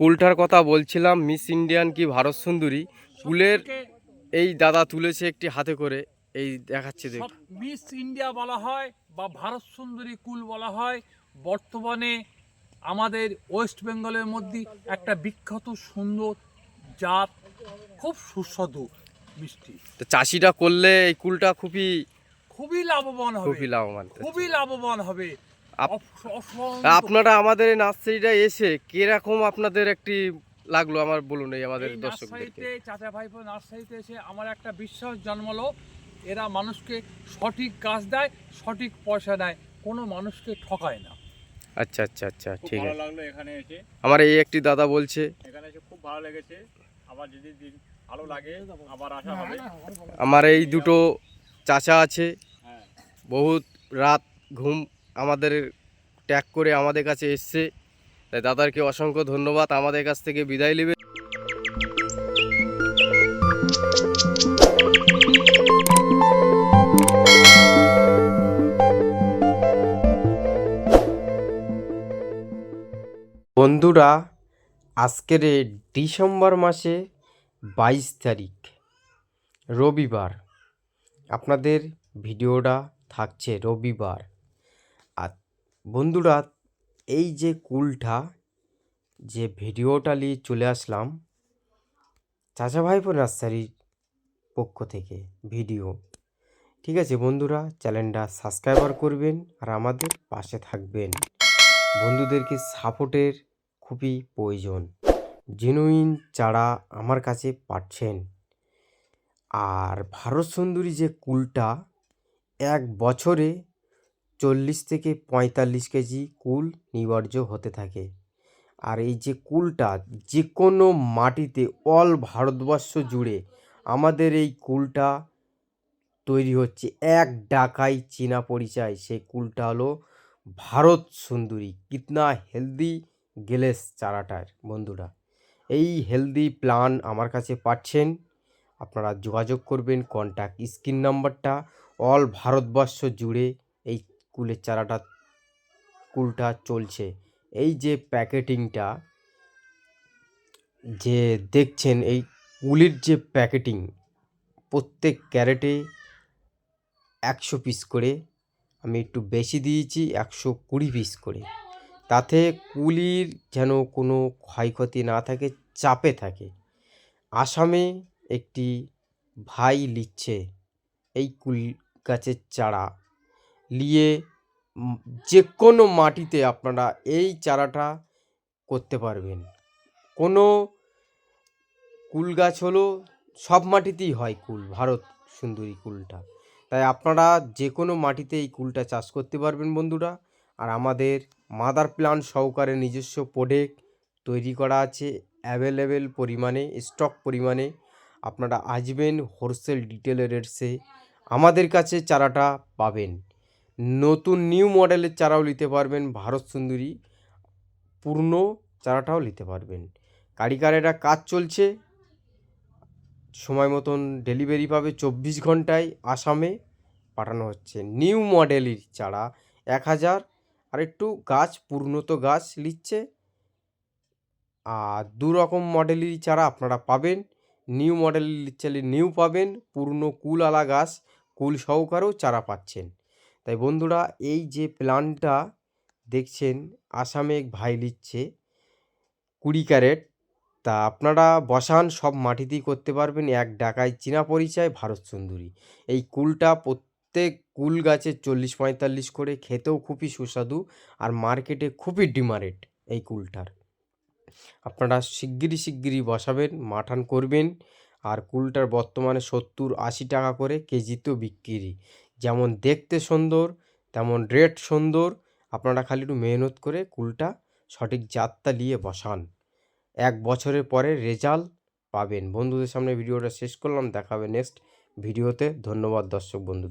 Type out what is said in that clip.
কুলটার কথা বলছিলাম miss Indian কি ভারত সুন্দরী? কুলের এই দাদা তুলেছে একটি হাতে করে এই দেখাচ্ছে দেখ মিস ইন্ডিয়া বলা হয় বা ভারত সুন্দরী কুল বলা হয় বর্তমানে আমাদের ওয়েস্ট বেঙ্গলের মধ্যে একটা বিখ্যাত সুন্দর জাত খুব সুস্বাদু মিষ্টি। তো চাষিটা করলে এই কুলটা খুবই খুবই লাভবান হবে। খুবই লাভবান। খুবই লাভবান হবে। আপনারা আমাদের এই নার্সারিটা এসে কীরকম আপনাদের একটি লাগল? আমার বলুন এই আমাদের দর্শকদেরকে। চাচা ভাইপো নার্সারিতে এসে আমার একটা বিশ্বাস জন্মালো এরা মানুষকে সঠিক কাজ দেয় সঠিক পয়সা দেয় কোনো মানুষকে ঠকায় না। আচ্ছা আচ্ছা আচ্ছা ঠিক ভালো আছে। লাগল এখানে এসে। আমার এই একটি দাদা বলছে এখানে এসে খুব ভালো লেগেছে। আবার যদি দিন ভালো লাগে আবার আসা হবে। আমার এই দুটো চাচা আছে। হ্যাঁ। বহুত রাত ঘুম আমাদের ট্যাগ করে আমাদের কাছে এসছে। তাই দাদারকে অসংখ্য ধন্যবাদ। আমাদের কাছ থেকে বিদায় নেবে। বন্ধুরা, আজকের ডিসেম্বর মাসে বাইশ তারিখ, রবিবার। আপনাদের ভিডিওটা থাকছে রবিবার। বন্ধুরা, এই যে কুলটা, যে ভিডিওটা নিয়ে চলে আসলাম চাচা নার্সারির পক্ষ থেকে ভিডিও। ঠিক আছে বন্ধুরা, চ্যানেলটা সাবস্ক্রাইবার করবেন আর আমাদের পাশে থাকবেন। বন্ধুদেরকে সাপোর্টের খুবই প্রয়োজন। জেনুইন চারা আমার কাছে পাচ্ছেন আর ভারত সুন্দরী যে কুলটা, এক বছরে চল্লিশ থেকে পঁয়তাল্লিশ কেজি কুল নিবার্য হতে থাকে। আর এই যে কুলটা যে কোনো মাটিতে অল ভারতবর্ষ জুড়ে আমাদের এই কুলটা তৈরি হচ্ছে। এক ডাকাই চীনা পরিচয় সেই কুলটা হলো ভারত সুন্দরী। কিতনা হেলদি গেলেস চারাটার বন্ধুরা। এই হেলদি প্লান আমার কাছে পাচ্ছেন। আপনারা যোগাযোগ করবেন কন্ট্যাক্ট স্ক্রিন নাম্বারটা অল ভারতবর্ষ জুড়ে এই কুলের চারাটা, কুলটা চলছে। এই যে প্যাকেটিংটা, যে দেখছেন এই কুলের যে প্যাকেটিং, প্রত্যেক ক্যারেটে একশো পিস করে, আমি একটু বেশি দিয়েছি, একশো কুড়ি পিস করে। তাতে কুলির যেন কোনো ক্ষয়ক্ষতি না থাকে, চাপে থাকে। আসামে একটি ভাই লিচ্ছে এই কুল গাছের চারা নিয়ে যে কোনো মাটিতে আপনারা এই চারাটা করতে পারবেন। কোনো কুল গাছ হলো, সব মাটিতেই হয় কুল, ভারত সুন্দরী কুলটা। তাই আপনারা যে কোনো মাটিতে এই কুলটা চাষ করতে পারবেন বন্ধুরা। আর আমাদের মাদার প্ল্যান সহকারে নিজস্ব প্রোডেক্ট তৈরি করা আছে, অ্যাভেলেবেল পরিমাণে, স্টক পরিমাণে। আপনারা আসবেন হোলসেল ডিটেলের রেটসে আমাদের কাছে চারাটা পাবেন। নতুন নিউ মডেলের চারাও নিতে পারবেন, ভারত সুন্দরী। পূর্ণ চারাটাও নিতে পারবেন। কারিগরেরা কাজ চলছে। সময় মতন ডেলিভারি পাবে চব্বিশ ঘন্টায় আসামে পাঠানো হচ্ছে। নিউ মডেলের চারা এক হাজার। আর একটু গাছ পূর্ণত গাছ নিচ্ছে। আর দু রকম মডেলেরই চারা আপনারা পাবেন। নিউ মডেলের লিচ্ছালি নিউ পাবেন। পূর্ণ কুলওয়ালা গাছ, কুল সহকারেও চারা পাচ্ছেন। তাই বন্ধুরা এই যে প্ল্যানটা দেখছেন, আসামে ভাই নিচ্ছে কুড়ি ক্যারেট। তা আপনারা বসান, সব মাটিতেই করতে পারবেন। এক ডাকায় চীনা পরিচয়, ভারত সুন্দরী। এই কুলটা প্রত্যেক কুল গাছে চল্লিশ পঁয়তাল্লিশ করে খেতেও খুবই সুস্বাদু আর মার্কেটে খুবই ডিমারেট এই কুলটার। আপনারা শিগগিরই শিগগিরই বসাবেন, মাঠান করবেন আর কুলটার বর্তমানে সত্তর আশি টাকা করে কেজিতেও বিক্রি। যেমন দেখতে সুন্দর, তেমন রেট সুন্দর, আপনারা খালি একটু মেহনত করে কুলটা সঠিক জাতটা নিয়ে বসান। এক বছরের পরে রেজাল্ট পাবেন। বন্ধুদের সামনে ভিডিওটা শেষ করলাম, দেখাবে নেক্সট ভিডিওতে ধন্যবাদ দর্শক বন্ধুদের।